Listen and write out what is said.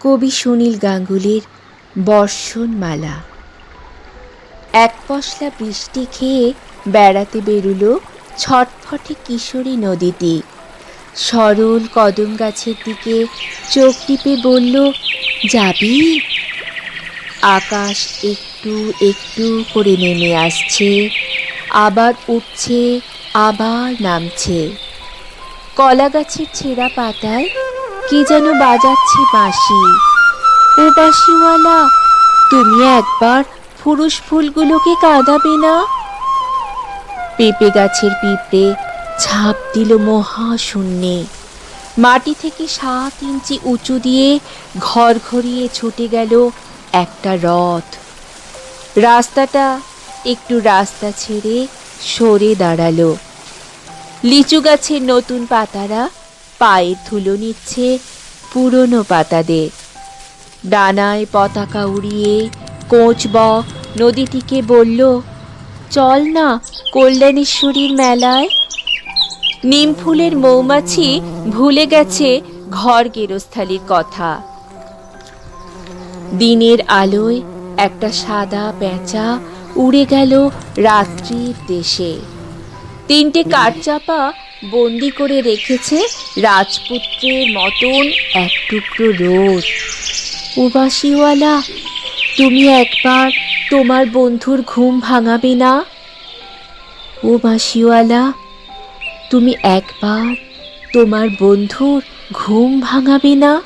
কবি সুনীল গাঙ্গুলির বর্ষণমালা। এক পশলা বৃষ্টি খেয়ে বেড়াতে বেরুলো ছটফটে কিশোরী নদীতে সরল কদম গাছের দিকে চোখ টিপে বলল, যাবি? আকাশ একটু একটু করে নেমে আসছে, আবার উঠছে, আবার নামছে। কলা গাছের ছেঁড়া পাতায় কে যেন বাজাচ্ছে বাঁশি ও বাঁশিওয়ালা তুমি একবার পুরুষ ফুলগুলোকে কাঁদাবে না? পেঁপে গাছের পিঁপড়ে ঝাঁপ দিল মহাশূন্যে। মাটি থেকে সাত ইঞ্চি উঁচু দিয়ে ঘর ঘরিয়ে ছুটে গেল একটা রথ। রাস্তাটা একটু রাস্তা ছেড়ে সরে দাঁড়াল। লিচু গাছের নতুন পাতারা পায়ের ধুলো নিচ্ছে পুরনো পাতাদের ডানায় পতাকা উড়িয়ে কোচবক নদীটিকে বলল, চল না কল্যাণেশ্বরীর মেলায়। নিম ফুলের মৌমাছি ভুলে গেছে ঘর গেরস্থালির কথা। দিনের আলোয় একটা সাদা পেঁচা উড়ে গেল রাত্রির দেশে। তিনটে কাঠচাপা বন্দি করে রেখেছে রাজপুত্রের মতন এক টুকরো রোদ। উবাসীওয়ালা, তুমি একবার তোমার বন্ধুর ঘুম ভাঙাবে না? ও বাঁশিওয়ালা তুমি একবার তোমার বন্ধুর ঘুম ভাঙাবে না?